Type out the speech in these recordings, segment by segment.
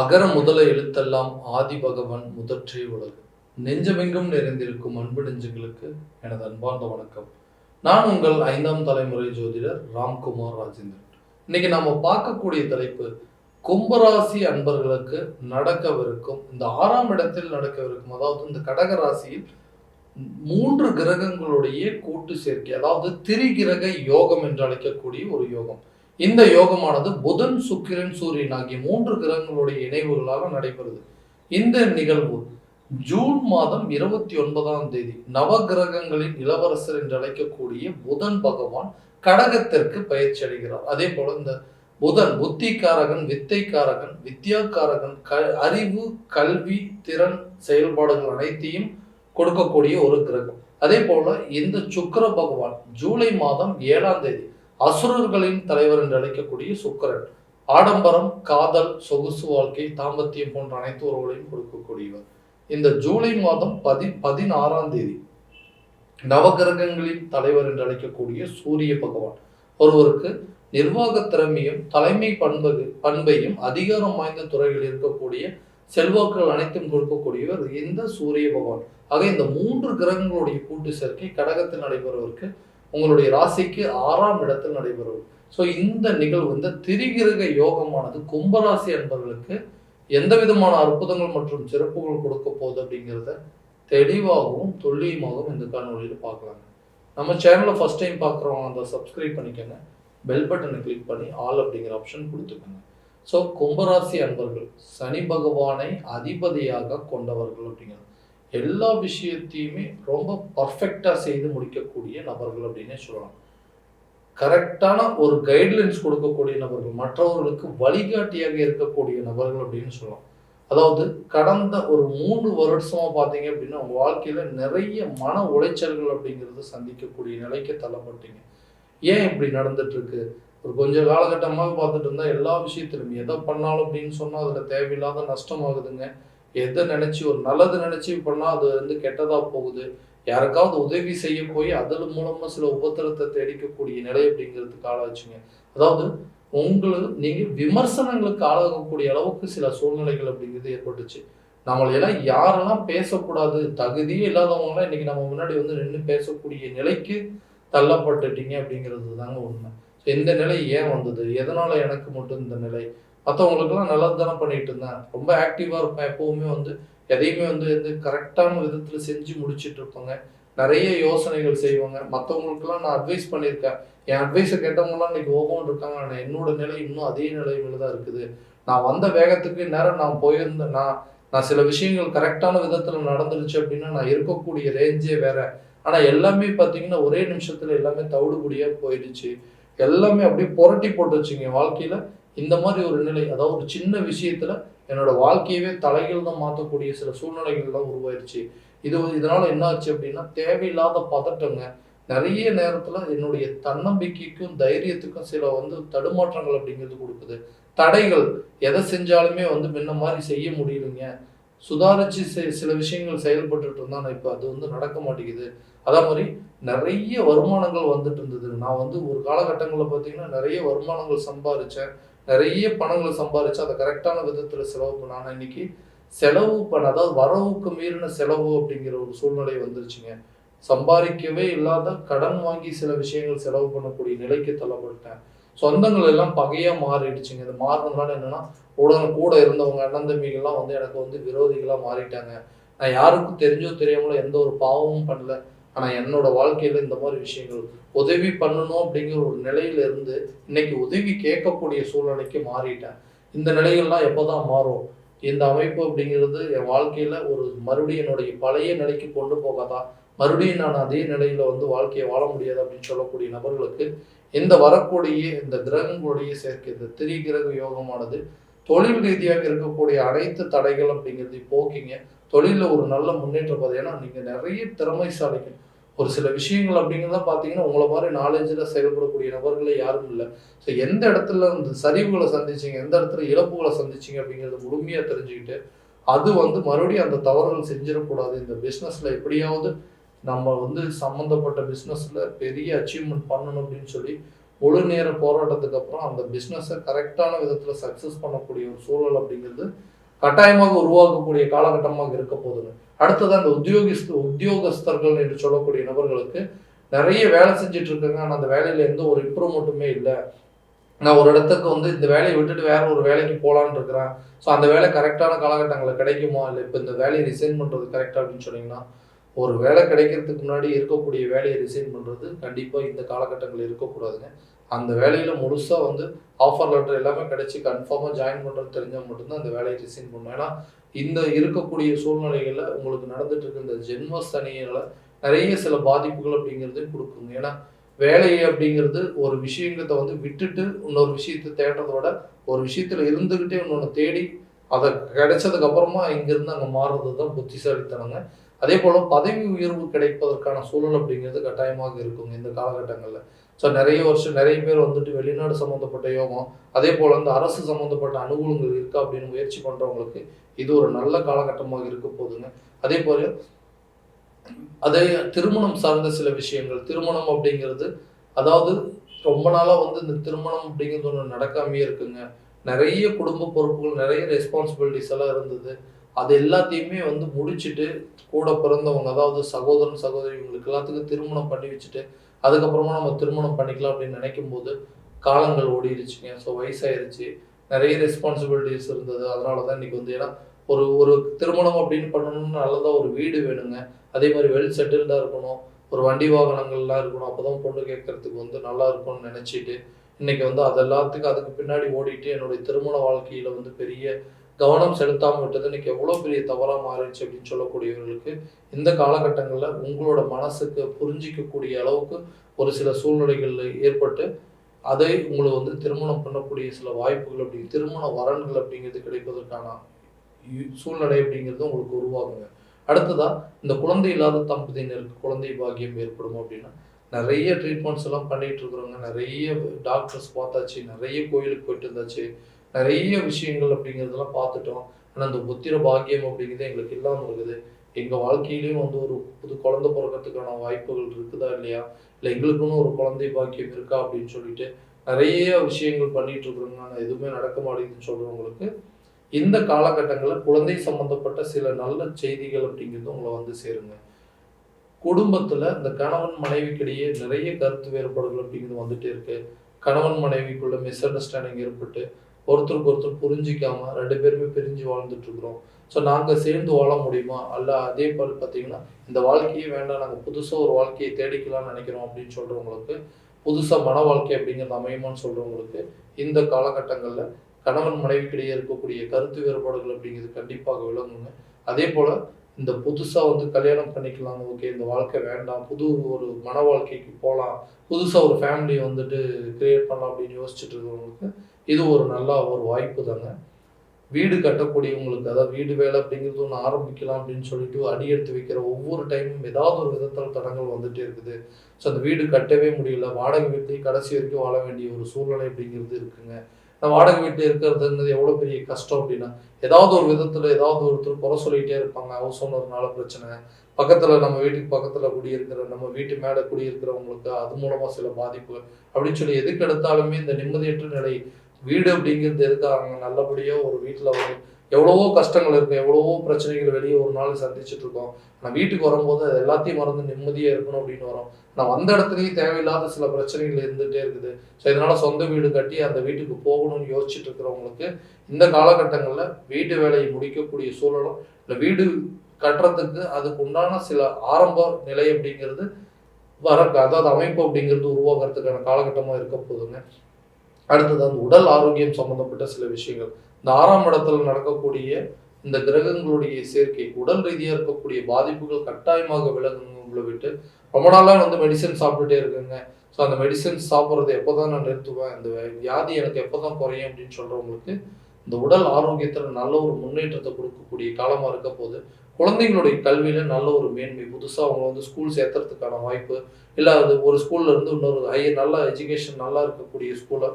அகர முதல எழுத்தெல்லாம் ஆதி பகவன் முதற்றே உலகு. நெஞ்சமெங்கும் நிறைந்திருக்கும் அன்பு நெஞ்சுகளுக்கு எனது அன்பார்ந்த வணக்கம். நான் உங்கள் ஐந்தாம் தலைமுறை ஜோதிடர் ராம்குமார் ராஜேந்திரன். இன்னைக்கு நாம பார்க்கக்கூடிய தலைப்பு கும்பராசி அன்பர்களுக்கு நடக்கவிருக்கும் இந்த ஆறாம் இடத்தில் நடக்கவிருக்கும் அதாவது இந்த கடக ராசியில் மூன்று கிரகங்களுடைய கூட்டு சேர்க்கை அதாவது திரிகிரக யோகம் என்று அழைக்கக்கூடிய ஒரு யோகம். இந்த யோகமானது புதன் சுக்கிரன் சூரியன் ஆகிய மூன்று கிரகங்களுடைய இணைவுகளாக நடைபெறுது. இந்த நிகழ்வு ஜூன் மாதம் இருபத்தி ஒன்பதாம் தேதி நவ கிரகங்களின் இளவரசர் என்று அழைக்கக்கூடிய புதன் பகவான் கடகத்திற்கு பயிற்சி அடைகிறார். அதே போல இந்த புதன் புத்திக்காரகன் வித்தைக்காரகன் வித்யாக்காரகன் க அறிவு கல்வி திறன் செயல்பாடுகள் அனைத்தையும் கொடுக்கக்கூடிய ஒரு கிரகம். அதே போல இந்த சுக்கிர பகவான் ஜூலை மாதம் ஏழாம் தேதி அசுரர்களின் தலைவர் என்று அழைக்கக்கூடிய சுக்கரன். ஆடம்பரம் காதல் சொகுசு வாழ்க்கை தாம்பத்தியம் போன்ற அனைத்து உறவுகளையும் கொடுக்கக்கூடியவர். இந்த ஜூலை மாதம் பதி பதினாறாம் தேதி நவகிரகங்களின் தலைவர் என்று அழைக்கக்கூடிய சூரிய பகவான். ஒருவருக்கு நிர்வாக திறமையும் தலைமை பண்பு பண்பையும் அதிகாரம் வாய்ந்த துறையில் இருக்கக்கூடிய செல்வாக்குகள் அனைத்தும் கொடுக்கக்கூடியவர் இந்த சூரிய பகவான். ஆக இந்த மூன்று கிரகங்களுடைய கூட்டு சேர்க்கை கடகத்தில் நடைபெறுவதற்கு உங்களுடைய ராசிக்கு ஆறாம் இடத்தில் நடைபெறும். ஸோ இந்த நிகழ்வு இந்த திரிகிருக யோகமானது கும்பராசி அன்பர்களுக்கு எந்த விதமான அற்புதங்கள் மற்றும் சிறப்புகள் கொடுக்க போகுது அப்படிங்கிறத தெளிவாகவும் துல்லியமாகவும் இந்த காணொலியில் பார்க்கலாங்க. நம்ம சேனலை ஃபர்ஸ்ட் டைம் பார்க்குறவங்க அந்த சப்ஸ்கிரைப் பண்ணிக்கோங்க. பெல் பட்டனை கிளிக் பண்ணி ஆல் அப்படிங்கிற ஆப்ஷன் கொடுத்துக்கோங்க. ஸோ கும்பராசி அன்பர்கள் சனி பகவானை அதிபதியாக கொண்டவர்கள் அப்படிங்கிறது. எல்லா விஷயத்தையுமே ரொம்ப பர்ஃபெக்டாக செய்து முடிக்கக்கூடிய நபர்கள் அப்படின்னே சொல்லலாம். கரெக்டான ஒரு கைட்லைன்ஸ் கொடுக்கக்கூடிய நபர்கள் மற்றவர்களுக்கு வழிகாட்டியாக இருக்கக்கூடிய நபர்கள் அப்படின்னு சொல்லலாம். அதாவது கடந்த ஒரு மூணு வருஷமாக பார்த்தீங்க அப்படின்னா வாழ்க்கையில் நிறைய மன உளைச்சல்கள் அப்படிங்கிறது சந்திக்கக்கூடிய நிலைக்கு தள்ளப்பட்டீங்க. ஏன் இப்படி நடந்துட்டுருக்கு? ஒரு கொஞ்சம் காலகட்டமாக பார்த்துட்டு இருந்தால் எல்லா விஷயத்திலும் எதை பண்ணாலும் அப்படின்னு சொன்னால் அதில் தேவையில்லாத நஷ்டமாகுதுங்க எதை நினச்சி ஒரு நல்லது நினச்சி பண்ணால் அது வந்து கெட்டதாக போகுது. யாருக்காவது உதவி செய்ய போய் அதில் மூலமாக சில உபத்திரத்தை தேடிக்கக்கூடிய நிலை அப்படிங்கிறதுக்கு ஆளாச்சுங்க அதாவது உங்களுக்கு நீங்கள் விமர்சனங்களுக்கு ஆளாகக்கூடிய அளவுக்கு சில சூழ்நிலைகள் அப்படிங்கிறது ஏற்பட்டுச்சு. நம்மளையெல்லாம் யாரெல்லாம் பேசக்கூடாது தகுதியே இல்லாதவங்களாம் இன்னைக்கு நம்ம முன்னாடி வந்து நின்று பேசக்கூடிய நிலைக்கு தள்ளப்பட்டுட்டீங்க அப்படிங்கிறது தாங்க உண்மை. ஸோ இந்த நிலை ஏன் வந்தது? எதனால் எனக்கு மட்டும் இந்த நிலை? மற்றவங்களுக்குலாம் நல்லது தானே பண்ணிட்டு இருந்தேன். ரொம்ப ஆக்டிவாக இருப்பேன். எப்போவுமே வந்து எதையுமே வந்து வந்து கரெக்டான விதத்தில் செஞ்சு முடிச்சிட்டு இருப்பாங்க. நிறைய யோசனைகள் செய்வாங்க. மற்றவங்களுக்குலாம் நான் அட்வைஸ் பண்ணியிருக்கேன். என் அட்வைஸை கேட்டவங்களாம் இன்னைக்கு ஓகோன்னு இருக்காங்க. ஆனால் என்னோட நிலை இன்னும் அதே நிலையில தான் இருக்குது. நான் வந்த வேகத்துக்கு நேரம் நான் போயிருந்தேன் நான் நான் சில விஷயங்கள் கரெக்டான விதத்தில் நடந்துருச்சு அப்படின்னா நான் இருக்கக்கூடிய ரேஞ்சே வேற. ஆனால் எல்லாமே பார்த்தீங்கன்னா ஒரே நிமிஷத்தில் எல்லாமே தவிடுபடியாக போயிடுச்சு. எல்லாமே அப்படியே புரட்டி போட்டு வச்சுங்க வாழ்க்கையில் இந்த மாதிரி ஒரு நிலை அதாவது ஒரு சின்ன விஷயத்துல என்னோட வாழ்க்கையவே தலைகள் தான் மாற்றக்கூடிய சில சூழ்நிலைகள்லாம் உருவாயிருச்சு. இது இதனால என்ன ஆச்சு அப்படின்னா தேவையில்லாத பதட்டங்க நிறைய நேரத்துல என்னுடைய தன்னம்பிக்கைக்கும் தைரியத்துக்கும் சில வந்து தடுமாற்றங்கள் அப்படிங்கிறது கொடுக்குது. தடைகள் எதை செஞ்சாலுமே வந்து முன்ன மாதிரி செய்ய முடியலைங்க. சுதாரிச்சு சில விஷயங்கள் செயல்பட்டுட்டு இருந்தா நான் இப்போ அது வந்து நடக்க மாட்டேங்குது. அதே மாதிரி நிறைய வருமானங்கள் வந்துட்டு இருந்தது. நான் வந்து ஒரு காலகட்டங்களில் பார்த்தீங்கன்னா நிறைய வருமானங்கள் சம்பாரிச்சேன். நிறைய பணங்களை சம்பாரிச்சு அதை கரெக்டான விதத்துல செலவு பண்ண. இன்னைக்கு செலவு பண்ண அதாவது வரவுக்கு மீறின செலவு அப்படிங்கிற ஒரு சூழ்நிலை வந்துருச்சுங்க. சம்பாதிக்கவே இல்லாத கடன் வாங்கி சில விஷயங்கள் செலவு பண்ணக்கூடிய நிலைக்கு தள்ளப்பட்டேன் சொந்தங்கள் எல்லாம் பகையா மாறிடுச்சுங்க. இது மாறினதுனால என்னன்னா உடனே கூட இருந்தவங்க அண்ணன் தம்பிகள்லாம் வந்து எனக்கு வந்து விரோதிகளாக மாறிட்டாங்க. நான் யாருக்கும் தெரிஞ்சோ தெரியாமலோ எந்த ஒரு பாவமும் பண்ணல. ஆனால் என்னோட வாழ்க்கையில் இந்த மாதிரி விஷயங்கள் உதவி பண்ணணும் அப்படிங்கிற ஒரு நிலையில இருந்து இன்னைக்கு உதவி கேட்கக்கூடிய சூழ்நிலைக்கு மாறிட்டேன். இந்த நிலைகள்லாம் எப்போதான் மாறும்? இந்த அமைப்பு அப்படிங்கிறது என் வாழ்க்கையில் ஒரு மறுபடியும் என்னுடைய பழைய நிலைக்கு கொண்டு போகாதா மறுபடியும் நான் அதே நிலையில் வந்து வாழ்க்கையை வாழ முடியாது அப்படின்னு சொல்லக்கூடிய நபர்களுக்கு இந்த வரக்கூடிய இந்த கிரகங்களுடைய சேர்க்கை இந்த திரி கிரக யோகமானது தொழில் ரீதியாக இருக்கக்கூடிய அனைத்து தடைகள் அப்படிங்கிறது போக்கிங்க தொழிலில் ஒரு நல்ல முன்னேற்றம் பார்த்து ஏன்னா நீங்கள் நிறைய திறமைசாலிகள். ஒரு சில விஷயங்கள் அப்படிங்கிறத பார்த்தீங்கன்னா உங்களை மாதிரி நாலேஜில் செயல்படக்கூடிய நபர்களே யாரும் இல்லை. ஸோ எந்த இடத்துல இந்த சரிவுகளை சந்திச்சிங்க எந்த இடத்துல இழப்புகளை சந்திச்சிங்க அப்படிங்கிறத முழுமையாக தெரிஞ்சுக்கிட்டு அது வந்து மறுபடியும் அந்த தவறுகள் செஞ்சிடக்கூடாது. இந்த பிஸ்னஸில் எப்படியாவது நம்ம வந்து சம்மந்தப்பட்ட பிஸ்னஸில் பெரிய அச்சீவ்மெண்ட் பண்ணணும் அப்படின்னு சொல்லி முழு நேர போராட்டத்துக்கு அப்புறம் அந்த பிஸ்னஸை கரெக்டான விதத்தில் சக்ஸஸ் பண்ணக்கூடிய ஒரு சூழல் அப்படிங்கிறது கட்டாயமாக உருவாக்கக்கூடிய காலகட்டமாக இருக்க போகுதுங்க அடுத்தது அந்த உத்தியோகிஸ் உத்தியோகஸ்தர்கள் என்று சொல்லக்கூடிய நபர்களுக்கு நிறைய வேலை செஞ்சுட்டு இருக்காங்க. ஆனால் அந்த வேலையில எந்த ஒரு இம்ப்ரூவ்மெண்ட்டுமே இல்லை. நான் ஒரு இடத்துக்கு வந்து இந்த வேலையை விட்டுட்டு வேற ஒரு வேலைக்கு போகலான்னு இருக்கிறேன். ஸோ அந்த வேலை கரெக்டான காலகட்டங்களில் கிடைக்குமா? இல்லை இப்போ இந்த வேலையை ரிசைன் பண்ணுறது கரெக்டாக அப்படின்னு சொன்னீங்கன்னா ஒரு வேலை கிடைக்கிறதுக்கு முன்னாடி இருக்கக்கூடிய வேலையை ரிசைன் பண்ணுறது கண்டிப்பாக இந்த காலகட்டங்களில் இருக்கக்கூடாதுங்க. அந்த வேலையில் முழுசாக வந்து ஆஃபர் லெட்டர் எல்லாமே கிடச்சி கன்ஃபார்மாக ஜாயின் பண்ணுறது தெரிஞ்சால் மட்டும்தான் அந்த வேலையை ரிசைன் பண்ணணும் ஏன்னா இந்த இருக்கக்கூடிய சூழ்நிலைகளில் உங்களுக்கு நடந்துட்டு இருக்க இந்த ஜென்ம நிறைய சில பாதிப்புகள் அப்படிங்கிறது கொடுக்குங்க. ஏன்னா வேலையை அப்படிங்கிறது ஒரு விஷயத்தை வந்து விட்டுட்டு இன்னொரு விஷயத்தை தேடுறத விட ஒரு விஷயத்தில் இருந்துக்கிட்டே இன்னொன்று தேடி அதை கிடைச்சதுக்கு அப்புறமா இங்கிருந்து அங்கே மாறுறது தான் புத்திசாலித்தனங்க. அதே போல் பதவி உயர்வு கிடைப்பதற்கான சூழல் அப்படிங்கிறது கட்டாயமாக இருக்குங்க இந்த காலகட்டங்களில். ஸோ நிறைய வருஷம் நிறைய பேர் வந்துட்டு வெளிநாடு சம்மந்தப்பட்ட யோகம் அதே போல் அந்த அரசு சம்மந்தப்பட்ட அனுகூலங்கள் இருக்கா அப்படின்னு முயற்சி பண்ணுறவங்களுக்கு இது ஒரு நல்ல காலகட்டமாக இருக்க போகுதுங்க. அதே போல் அதே திருமணம் சார்ந்த சில விஷயங்கள் திருமணம் அப்படிங்கிறது அதாவது ரொம்ப நாளாக வந்து இந்த திருமணம் அப்படிங்கிறது ஒன்று நடக்காமையே இருக்குங்க. நிறைய குடும்ப பொறுப்புகள் நிறைய ரெஸ்பான்சிபிலிட்டிஸ் எல்லாம் இருந்தது. அது எல்லாத்தையுமே வந்து முடிச்சுட்டு கூட பிறந்தவங்க அதாவது சகோதரன் சகோதரி இவங்களுக்கு எல்லாத்துக்கும் திருமணம் பண்ணி வச்சுட்டு அதுக்கப்புறமா நம்ம திருமணம் பண்ணிக்கலாம் அப்படின்னு நினைக்கும் போது காலங்கள் ஓடிடுச்சுங்க ஸோ வயசாயிருச்சு. நிறைய ரெஸ்பான்சிபிலிட்டிஸ் இருந்தது. அதனால தான் இன்னைக்கு வந்து ஏன்னா ஒரு ஒரு திருமணம் அப்படின்னு பண்ணணும்னு நல்லதாக ஒரு வீடு வேணுங்க. அதே மாதிரி வெல் செட்டில்டாக இருக்கணும். ஒரு வண்டி வாகனங்கள்லாம் இருக்கணும். அப்போ தான் பொண்ணு கேட்கறதுக்கு வந்து நல்லா இருக்கும்னு நினச்சிட்டு இன்னைக்கு வந்து அதெல்லாத்துக்கும் அதுக்கு பின்னாடி ஓடிட்டு என்னுடைய திருமண வாழ்க்கையில் வந்து பெரிய கவனம் செலுத்தாமல் விட்டது. இன்னைக்கு எவ்வளோ பெரிய தவறாக மாறிடுச்சு அப்படின்னு சொல்லக்கூடியவர்களுக்கு இந்த காலகட்டங்களில் உங்களோட மனசுக்கு புரிஞ்சிக்கக்கூடிய அளவுக்கு ஒரு சில சூழ்நிலைகள் ஏற்பட்டு அதை உங்களை வந்து திருமணம் பண்ணக்கூடிய சில வாய்ப்புகள் அப்படி திருமண வரன்கள் அப்படிங்கிறது கிடைப்பதற்கான சூழ்நிலை அப்படிங்கிறது உங்களுக்கு உருவாகுங்க. அடுத்ததா இந்த குழந்தை இல்லாத தம்பதியினருக்கு குழந்தை பாகியம் ஏற்படும் அப்படின்னா நிறைய ட்ரீட்மெண்ட்ஸ் எல்லாம் பண்ணிட்டு இருக்கிறவங்க நிறைய டாக்டர்ஸ் பார்த்தாச்சு நிறைய கோயிலுக்கு போயிட்டு இருந்தாச்சு நிறைய விஷயங்கள் அப்படிங்கிறதெல்லாம் பார்த்துட்டோம். ஆனால் அந்த புத்திர பாக்கியம் அப்படிங்கிறது எங்களுக்கு இல்லாமல் இருக்குது. எங்கள் வாழ்க்கையிலையும் வந்து ஒரு புது குழந்தை பிறக்கிறதுக்கான வாய்ப்புகள் இருக்குதா இல்லையா? இல்லை எங்களுக்குன்னு ஒரு குழந்தை பாக்கியம் இருக்கா அப்படின்னு சொல்லிட்டு நிறைய விஷயங்கள் பண்ணிட்டு இருக்கிறோம்னா எதுவுமே நடக்க மாட்டேங்குதுன்னு சொல்கிறவங்களுக்கு இந்த காலகட்டங்களில் குழந்தை சம்பந்தப்பட்ட சில நல்ல செய்திகள் அப்படிங்கிறது உங்களை வந்து சேருங்க. குடும்பத்தில் இந்த கணவன் மனைவிக்கிடையே நிறைய கருத்து வேறுபாடுகள் அப்படிங்கிறது வந்துட்டே இருக்கு. கணவன் மனைவிக்குள்ள மிஸ் அண்டர்ஸ்டாண்டிங் ஏற்பட்டு ஒருத்தருக்கு ஒருத்தர் புரிஞ்சிக்காம ரெண்டு பேருமே பிரிஞ்சு வாழ்ந்துட்டு இருக்கிறோம் ஸோ நாங்கள் சேர்ந்து வாழ முடியுமா? அல்ல அதே போல் பார்த்தீங்கன்னா இந்த வாழ்க்கையே வேண்டாம் நாங்கள் புதுசாக ஒரு வாழ்க்கையை தேடிக்கலாம்னு நினைக்கிறோம் அப்படின்னு சொல்கிறவங்களுக்கு புதுசாக மன வாழ்க்கை அப்படிங்கிறது அமையுமான்னு சொல்கிறவங்களுக்கு இந்த காலகட்டங்களில் கணவன் மனைவிக்கிடையே இருக்கக்கூடிய கருத்து வேறுபாடுகள் அப்படிங்கிறது கண்டிப்பாக விளங்குங்க. அதே போல் இந்த புதுசாக வந்து கல்யாணம் பண்ணிக்கலாம் ஓகே இந்த வாழ்க்கை வேண்டாம் புது ஒரு மன வாழ்க்கைக்கு போகலாம் புதுசாக ஒரு ஃபேமிலி வந்துட்டு கிரியேட் பண்ணலாம் அப்படின்னு யோசிச்சுட்டு இருக்கிறவங்களுக்கு இது ஒரு நல்ல ஒரு வாய்ப்பு தாங்க வீடு கட்டக்கூடியவங்களுக்கு அதாவது வீடு வேலை அப்படிங்கிறது ஒன்று ஆரம்பிக்கலாம் அப்படின்னு சொல்லிட்டு அடி எடுத்து வைக்கிற ஒவ்வொரு டைமும் ஏதாவது ஒரு விதத்தில் தடங்கள் வந்துட்டே இருக்குது. ஸோ அந்த வீடு கட்டவே முடியல. வாடகை வீட்லேயும் கடைசி வரைக்கும் வாழ வேண்டிய ஒரு சூழ்நிலை அப்படிங்கிறது இருக்குங்க. நான் வாடகை வீட்டில் இருக்கிறதுங்கிறது எவ்வளோ பெரிய கஷ்டம் அப்படின்னா ஏதாவது ஒரு விதத்தில் ஏதாவது ஒருத்தர் குறை சொல்லிகிட்டே இருப்பாங்க. ஹவுஸ் ஓனர்னால பிரச்சனை. பக்கத்தில் நம்ம வீட்டுக்கு பக்கத்தில் குடியிருக்கிற நம்ம வீட்டு மேலே குடியிருக்கிறவங்களுக்கு அது மூலமாக சில பாதிப்பு அப்படின்னு சொல்லி எதுக்கு எடுத்தாலுமே இந்த நிம்மதியற்ற நிலை வீடு அப்படிங்கிறது எதுக்காக நல்லபடியாக ஒரு வீட்டில் வந்து எவ்வளவோ கஷ்டங்கள் இருக்கும் எவ்வளவோ பிரச்சனைகள் வெளியே ஒரு நாள் சந்திச்சுட்டு இருக்கோம். ஆனால் வீட்டுக்கு வரும்போது அது எல்லாத்தையும் மறந்து நிம்மதியாக இருக்கணும் அப்படின்னு வரோம். நான் வந்த இடத்துலையும் தேவையில்லாத சில பிரச்சனைகள் இருந்துகிட்டே இருக்குது. ஸோ இதனால் சொந்த வீடு கட்டி அந்த வீட்டுக்கு போகணும்னு யோசிச்சுட்டு இருக்கிறவங்களுக்கு இந்த காலகட்டங்களில் வீட்டு வேலையை முடிக்கக்கூடிய சூழலும் இல்லை வீடு கட்டுறதுக்கு அதுக்கு உண்டான சில ஆரம்ப நிலை அப்படிங்கிறது வர அதாவது அமைப்பு அப்படிங்கிறது உருவாக்குறதுக்கான காலகட்டமாக இருக்க போகுதுங்க அடுத்தது அந்த உடல் ஆரோக்கியம் சம்பந்தப்பட்ட சில விஷயங்கள். இந்த ஆறாம் இடத்துல நடக்கக்கூடிய இந்த கிரகங்களுடைய சேர்க்கை உடல் ரீதியாக இருக்கக்கூடிய பாதிப்புகள் கட்டாயமாக விலகுங்க உங்களை விட்டு. ரொம்ப நாளாக வந்து மெடிசன் சாப்பிட்டுட்டே இருக்குங்க. ஸோ அந்த மெடிசன் சாப்பிட்றது எப்போ தான் நான் நிறுத்துவேன்? இந்த வியாதி எனக்கு எப்போ தான் குறையும் அப்படின்னு சொல்கிறவங்களுக்கு இந்த உடல் ஆரோக்கியத்தில் நல்ல ஒரு முன்னேற்றத்தை கொடுக்கக்கூடிய காலமாக இருக்க போது குழந்தைங்களுடைய கல்வியில் நல்ல ஒரு மேன்மை புதுசாக அவங்க வந்து ஸ்கூல் சேர்த்துறதுக்கான வாய்ப்பு இல்லை அது ஒரு ஸ்கூல்ல இருந்து இன்னொரு ஹையர் நல்ல எஜுகேஷன் நல்லா இருக்கக்கூடிய ஸ்கூலை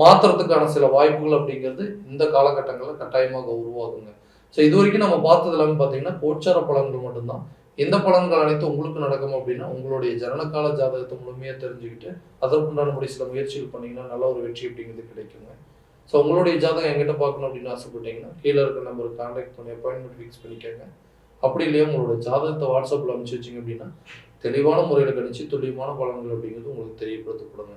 மாற்றுறதுக்கான சில வாய்ப்புகள் அப்படிங்கிறது இந்த காலகட்டங்களில் கட்டாயமாக உருவாகுங்க. ஸோ இது வரைக்கும் நம்ம பார்த்தது எல்லாமே பார்த்தீங்கன்னா கோச்சார பலன்கள் மட்டும்தான். எந்த பலன்கள் அனைத்தும் உங்களுக்கு நடக்கும் அப்படின்னா உங்களுடைய ஜனனகால ஜாதகத்தை முழுமையாக தெரிஞ்சுக்கிட்டு அதற்குண்டானபடி சில முயற்சிகள் பண்ணிங்கன்னா நல்ல ஒரு வெற்றி அப்படிங்கிறது கிடைக்குங்க. ஸோ உங்களுடைய ஜாதகம் எங்கிட்ட பார்க்கணும் அப்படின்னு ஆசைப்பட்டீங்கன்னா கீழே இருக்க நம்பருக்கு கான்டாக்ட் பண்ணி அப்பாயின்மெண்ட் ஃபிக்ஸ் பண்ணிக்கோங்க. அப்படி இல்லையா உங்களோட ஜாதகத்தை வாட்ஸ்அப்பில் அனுப்பிச்சு வச்சிங்க அப்படின்னா தெளிவான முறையில் கணிச்சு துல்லியமான பலன்கள் அப்படிங்கிறது உங்களுக்கு தெரியப்படுத்தப்படுங்க.